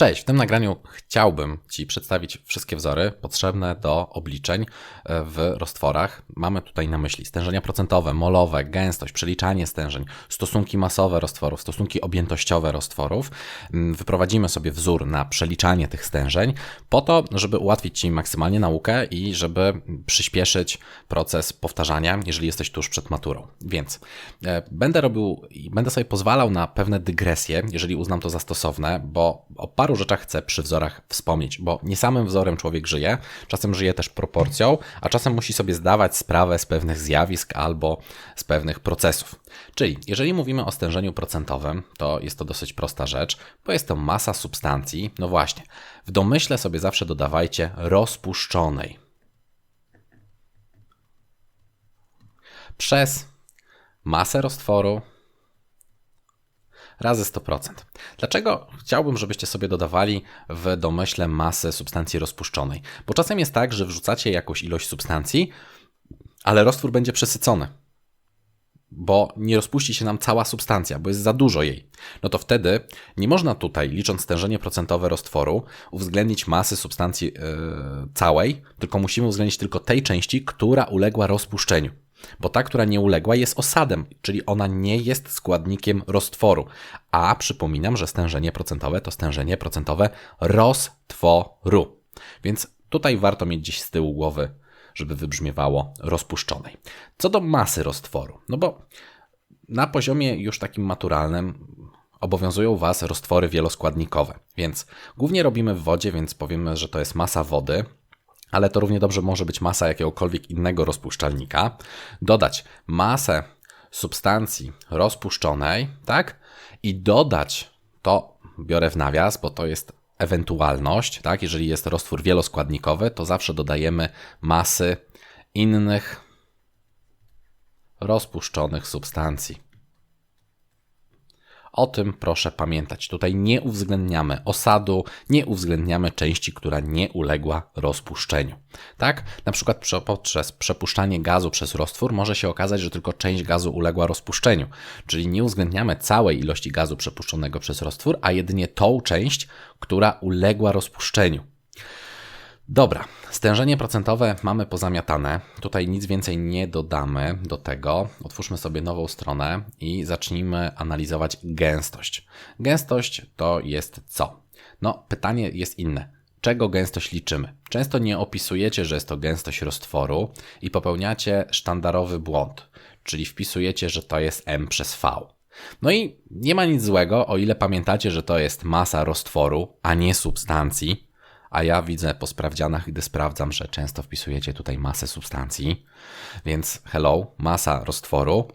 Cześć, w tym nagraniu chciałbym Ci przedstawić wszystkie wzory potrzebne do obliczeń e, w roztworach. Mamy tutaj na myśli stężenia procentowe, molowe, gęstość, przeliczanie stężeń, stosunki masowe roztworów, stosunki objętościowe roztworów. Mm, wyprowadzimy sobie wzór na przeliczanie tych stężeń po to, żeby ułatwić Ci maksymalnie naukę i żeby przyspieszyć proces powtarzania, jeżeli jesteś tuż przed maturą. Więc e, będę robił i będę sobie pozwalał na pewne dygresje, jeżeli uznam to za stosowne, bo o paru rzeczach chcę przy wzorach wspomnieć, bo nie samym wzorem człowiek żyje, czasem żyje też proporcją, a czasem musi sobie zdawać sprawę z pewnych zjawisk albo z pewnych procesów. Czyli jeżeli mówimy o stężeniu procentowym, to jest to dosyć prosta rzecz, bo jest to masa substancji, no właśnie, w domyśle sobie zawsze dodawajcie rozpuszczonej. Przez masę roztworu razy 100%. Dlaczego chciałbym, żebyście sobie dodawali w domyśle masę substancji rozpuszczonej? Bo czasem jest tak, że wrzucacie jakąś ilość substancji, ale roztwór będzie przesycony. Bo nie rozpuści się nam cała substancja, bo jest za dużo jej. No to wtedy nie można tutaj, licząc stężenie procentowe roztworu, uwzględnić masy substancji yy, całej, tylko musimy uwzględnić tylko tej części, która uległa rozpuszczeniu. Bo ta, która nie uległa, jest osadem, czyli ona nie jest składnikiem roztworu. A przypominam, że stężenie procentowe to stężenie procentowe roztworu. Więc tutaj warto mieć gdzieś z tyłu głowy, żeby wybrzmiewało rozpuszczonej. Co do masy roztworu, no bo na poziomie już takim maturalnym obowiązują Was roztwory wieloskładnikowe. Więc głównie robimy w wodzie, więc powiemy, że to jest masa wody, ale to równie dobrze może być masa jakiegokolwiek innego rozpuszczalnika, dodać masę substancji rozpuszczonej, tak? I dodać to, biorę w nawias, bo to jest ewentualność, tak? Jeżeli jest roztwór wieloskładnikowy, to zawsze dodajemy masy innych rozpuszczonych substancji. O tym proszę pamiętać. Tutaj nie uwzględniamy osadu, nie uwzględniamy części, która nie uległa rozpuszczeniu. Tak? Na przykład poprzez przepuszczanie gazu przez roztwór może się okazać, że tylko część gazu uległa rozpuszczeniu, czyli nie uwzględniamy całej ilości gazu przepuszczonego przez roztwór, a jedynie tą część, która uległa rozpuszczeniu. Dobra, stężenie procentowe mamy pozamiatane. Tutaj nic więcej nie dodamy do tego. Otwórzmy sobie nową stronę i zacznijmy analizować gęstość. Gęstość to jest co? No, pytanie jest inne. Czego gęstość liczymy? Często nie opisujecie, że jest to gęstość roztworu i popełniacie sztandarowy błąd, czyli wpisujecie, że to jest m przez v. No i nie ma nic złego, o ile pamiętacie, że to jest masa roztworu, a nie substancji, a ja widzę po sprawdzianach, gdy sprawdzam, że często wpisujecie tutaj masę substancji, więc hello, masa roztworu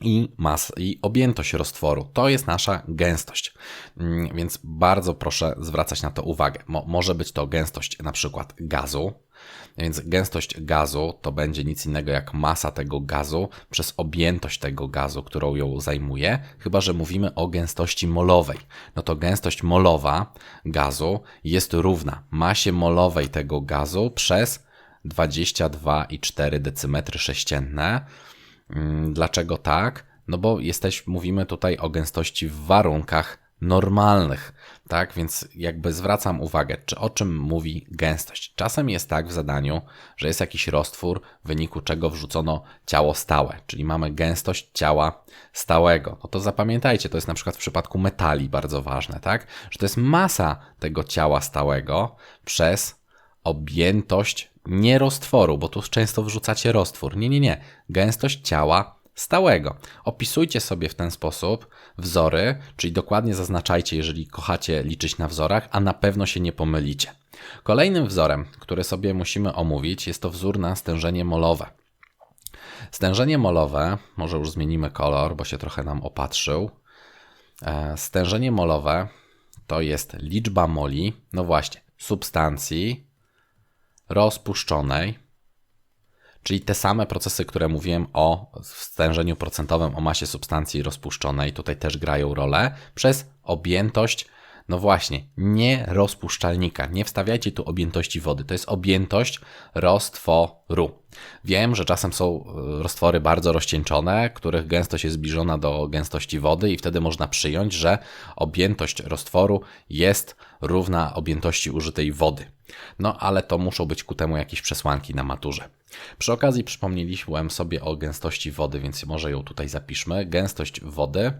i, mas, i objętość roztworu. To jest nasza gęstość. Mm, więc bardzo proszę zwracać na to uwagę. Mo, może być to gęstość na przykład gazu, więc gęstość gazu to będzie nic innego jak masa tego gazu przez objętość tego gazu, którą ją zajmuje, chyba że mówimy o gęstości molowej. No to gęstość molowa gazu jest równa masie molowej tego gazu przez 22,4 decymetry sześcienne. Mm, dlaczego tak? No bo jesteś, mówimy tutaj o gęstości w warunkach normalnych, tak? Więc jakby zwracam uwagę, czy o czym mówi gęstość. Czasem jest tak w zadaniu, że jest jakiś roztwór, w wyniku czego wrzucono ciało stałe, czyli mamy gęstość ciała stałego. No to zapamiętajcie, to jest na przykład w przypadku metali bardzo ważne, tak? Że to jest masa tego ciała stałego przez objętość nie roztworu, bo tu często wrzucacie roztwór. Nie, nie, nie. Gęstość ciała stałego. Opisujcie sobie w ten sposób wzory, czyli dokładnie zaznaczajcie, jeżeli kochacie liczyć na wzorach, a na pewno się nie pomylicie. Kolejnym wzorem, który sobie musimy omówić, jest to wzór na stężenie molowe. Stężenie molowe, może już zmienimy kolor, bo się trochę nam opatrzył. E, stężenie molowe to jest liczba moli, no właśnie, substancji rozpuszczonej czyli te same procesy, które mówiłem o stężeniu procentowym, o masie substancji rozpuszczonej, tutaj też grają rolę, przez objętość No właśnie, nie rozpuszczalnika. Nie wstawiajcie tu objętości wody. To jest objętość roztworu. Wiem, że czasem są e, roztwory bardzo rozcieńczone, których gęstość jest zbliżona do gęstości wody i wtedy można przyjąć, że objętość roztworu jest równa objętości użytej wody. No ale to muszą być ku temu jakieś przesłanki na maturze. Przy okazji przypomnieliśmy sobie o gęstości wody, więc może ją tutaj zapiszmy. Gęstość wody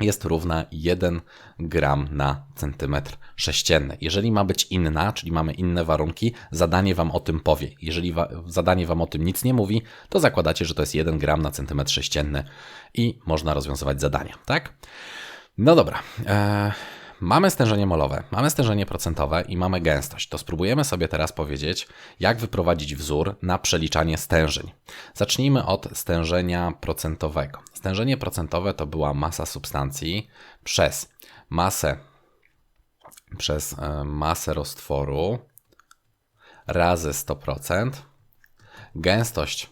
jest równa 1 gram na centymetr sześcienny. Jeżeli ma być inna, czyli mamy inne warunki, zadanie Wam o tym powie. Jeżeli wa zadanie Wam o tym nic nie mówi, to zakładacie, że to jest 1 gram na centymetr sześcienny i można rozwiązywać zadania, tak? No dobra. Eee... Mamy stężenie molowe, mamy stężenie procentowe i mamy gęstość. To spróbujemy sobie teraz powiedzieć, jak wyprowadzić wzór na przeliczanie stężeń. Zacznijmy od stężenia procentowego. Stężenie procentowe to była masa substancji przez masę przez e, masę roztworu razy 100%. Gęstość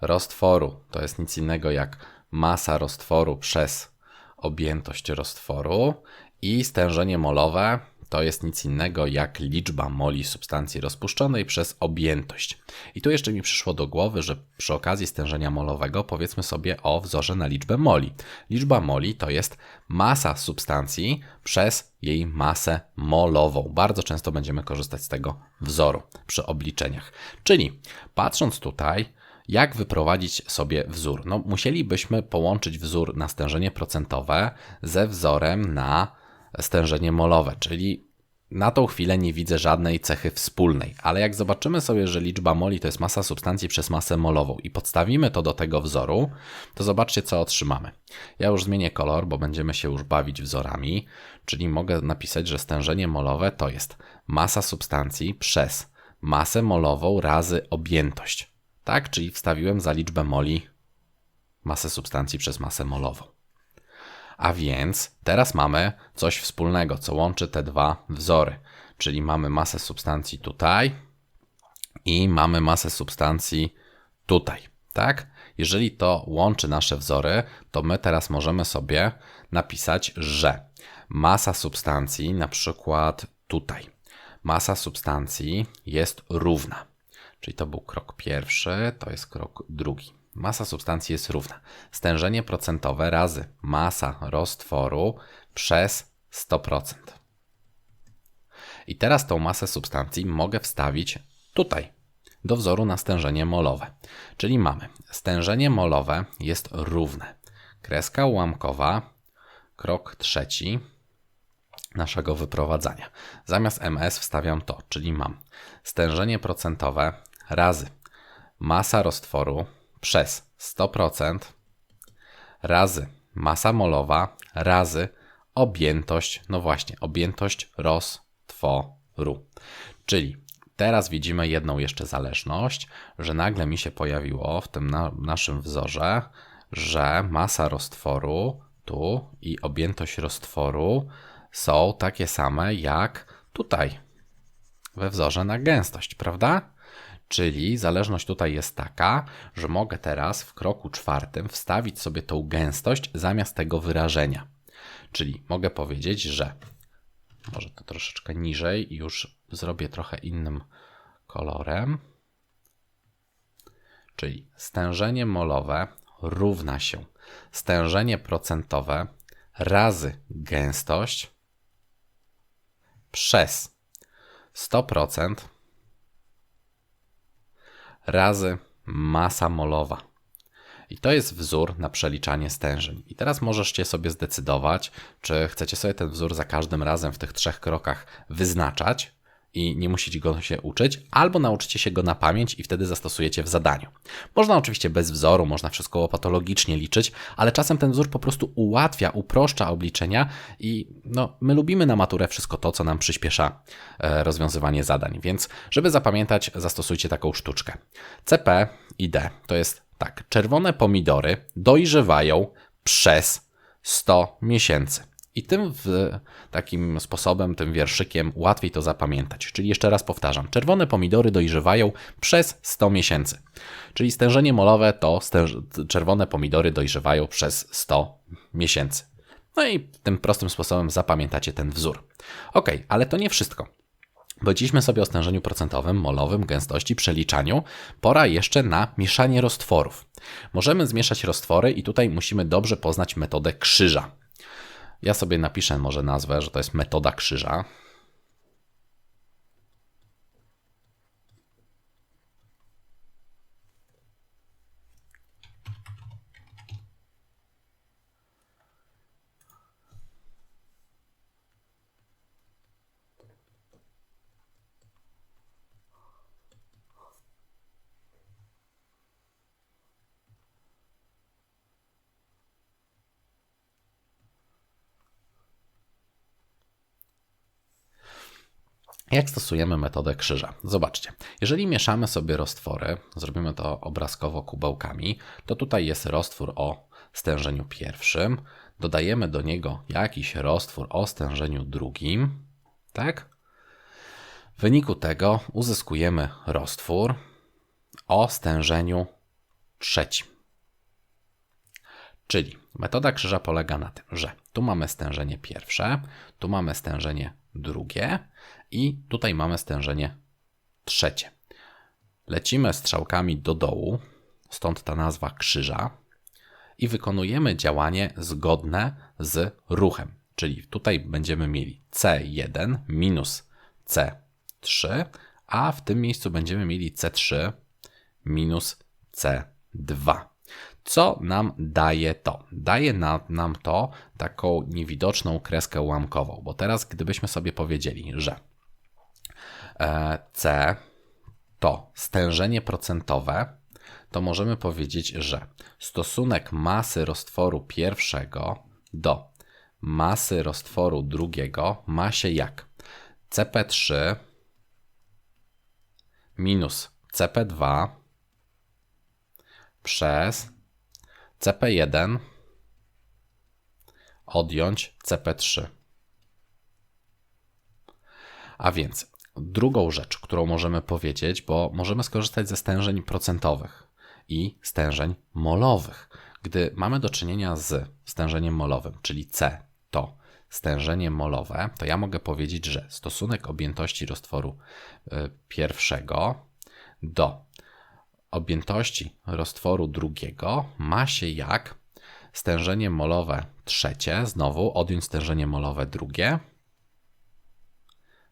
roztworu to jest nic innego jak masa roztworu przez objętość roztworu i stężenie molowe to jest nic innego jak liczba moli substancji rozpuszczonej przez objętość. I tu jeszcze mi przyszło do głowy, że przy okazji stężenia molowego powiedzmy sobie o wzorze na liczbę moli. Liczba moli to jest masa substancji przez jej masę molową. Bardzo często będziemy korzystać z tego wzoru przy obliczeniach. Czyli patrząc tutaj, jak wyprowadzić sobie wzór? No, musielibyśmy połączyć wzór na stężenie procentowe ze wzorem na stężenie molowe, czyli na tą chwilę nie widzę żadnej cechy wspólnej, ale jak zobaczymy sobie, że liczba moli to jest masa substancji przez masę molową i podstawimy to do tego wzoru, to zobaczcie co otrzymamy. Ja już zmienię kolor, bo będziemy się już bawić wzorami, czyli mogę napisać, że stężenie molowe to jest masa substancji przez masę molową razy objętość. Tak, czyli wstawiłem za liczbę moli masę substancji przez masę molową. A więc teraz mamy coś wspólnego, co łączy te dwa wzory. Czyli mamy masę substancji tutaj i mamy masę substancji tutaj. Tak? Jeżeli to łączy nasze wzory, to my teraz możemy sobie napisać, że masa substancji, na przykład tutaj, masa substancji jest równa. Czyli to był krok pierwszy, to jest krok drugi. Masa substancji jest równa. Stężenie procentowe razy masa roztworu przez 100%. I teraz tą masę substancji mogę wstawić tutaj, do wzoru na stężenie molowe. Czyli mamy stężenie molowe jest równe. Kreska ułamkowa, krok trzeci naszego wyprowadzania. Zamiast ms wstawiam to, czyli mam stężenie procentowe razy masa roztworu przez 100% razy masa molowa razy objętość, no właśnie, objętość roztworu. Czyli teraz widzimy jedną jeszcze zależność, że nagle mi się pojawiło w tym na naszym wzorze, że masa roztworu tu i objętość roztworu są takie same jak tutaj we wzorze na gęstość, prawda? Czyli zależność tutaj jest taka, że mogę teraz w kroku czwartym wstawić sobie tą gęstość zamiast tego wyrażenia. Czyli mogę powiedzieć, że może to troszeczkę niżej i już zrobię trochę innym kolorem. Czyli stężenie molowe równa się stężenie procentowe razy gęstość przez 100% razy masa molowa. I to jest wzór na przeliczanie stężeń. I teraz możecie sobie zdecydować, czy chcecie sobie ten wzór za każdym razem w tych trzech krokach wyznaczać, i nie musicie go się uczyć, albo nauczycie się go na pamięć i wtedy zastosujecie w zadaniu. Można oczywiście bez wzoru, można wszystko patologicznie liczyć, ale czasem ten wzór po prostu ułatwia, uproszcza obliczenia i no, my lubimy na maturę wszystko to, co nam przyspiesza e, rozwiązywanie zadań. Więc, żeby zapamiętać, zastosujcie taką sztuczkę. CP i D to jest tak, czerwone pomidory dojrzewają przez 100 miesięcy. I tym takim sposobem, tym wierszykiem łatwiej to zapamiętać. Czyli jeszcze raz powtarzam, czerwone pomidory dojrzewają przez 100 miesięcy. Czyli stężenie molowe to stęż czerwone pomidory dojrzewają przez 100 miesięcy. No i tym prostym sposobem zapamiętacie ten wzór. Ok, ale to nie wszystko. Powiedzieliśmy sobie o stężeniu procentowym, molowym, gęstości, przeliczaniu. Pora jeszcze na mieszanie roztworów. Możemy zmieszać roztwory i tutaj musimy dobrze poznać metodę krzyża. Ja sobie napiszę może nazwę, że to jest metoda krzyża. Jak stosujemy metodę krzyża? Zobaczcie, jeżeli mieszamy sobie roztwory, zrobimy to obrazkowo kubełkami, to tutaj jest roztwór o stężeniu pierwszym, dodajemy do niego jakiś roztwór o stężeniu drugim, tak? W wyniku tego uzyskujemy roztwór o stężeniu trzecim. Czyli metoda krzyża polega na tym, że tu mamy stężenie pierwsze, tu mamy stężenie drugie i tutaj mamy stężenie trzecie. Lecimy strzałkami do dołu, stąd ta nazwa krzyża i wykonujemy działanie zgodne z ruchem. Czyli tutaj będziemy mieli C1 minus C3, a w tym miejscu będziemy mieli C3 minus C2. Co nam daje to? Daje nam to taką niewidoczną kreskę ułamkową, bo teraz gdybyśmy sobie powiedzieli, że C to stężenie procentowe, to możemy powiedzieć, że stosunek masy roztworu pierwszego do masy roztworu drugiego ma się jak CP3 minus CP2 przez CP1 odjąć CP3. A więc drugą rzecz, którą możemy powiedzieć, bo możemy skorzystać ze stężeń procentowych i stężeń molowych. Gdy mamy do czynienia z stężeniem molowym, czyli C to stężenie molowe, to ja mogę powiedzieć, że stosunek objętości roztworu y, pierwszego do objętości roztworu drugiego ma się jak stężenie molowe trzecie, znowu odjąć stężenie molowe drugie,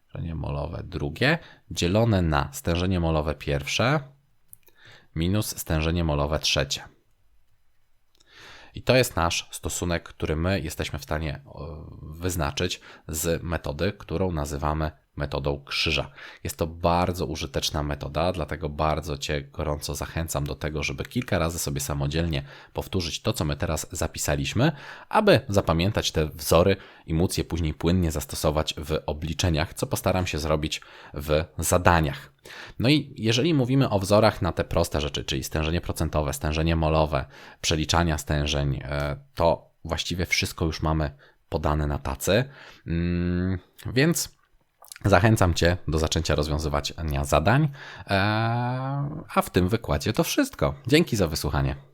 stężenie molowe drugie, dzielone na stężenie molowe pierwsze minus stężenie molowe trzecie. I to jest nasz stosunek, który my jesteśmy w stanie wyznaczyć z metody, którą nazywamy metodą krzyża. Jest to bardzo użyteczna metoda, dlatego bardzo Cię gorąco zachęcam do tego, żeby kilka razy sobie samodzielnie powtórzyć to, co my teraz zapisaliśmy, aby zapamiętać te wzory i móc je później płynnie zastosować w obliczeniach, co postaram się zrobić w zadaniach. No i jeżeli mówimy o wzorach na te proste rzeczy, czyli stężenie procentowe, stężenie molowe, przeliczania stężeń, e, to właściwie wszystko już mamy podane na tacy. Mm, więc Zachęcam Cię do zaczęcia rozwiązywania zadań, e, a w tym wykładzie to wszystko. Dzięki za wysłuchanie.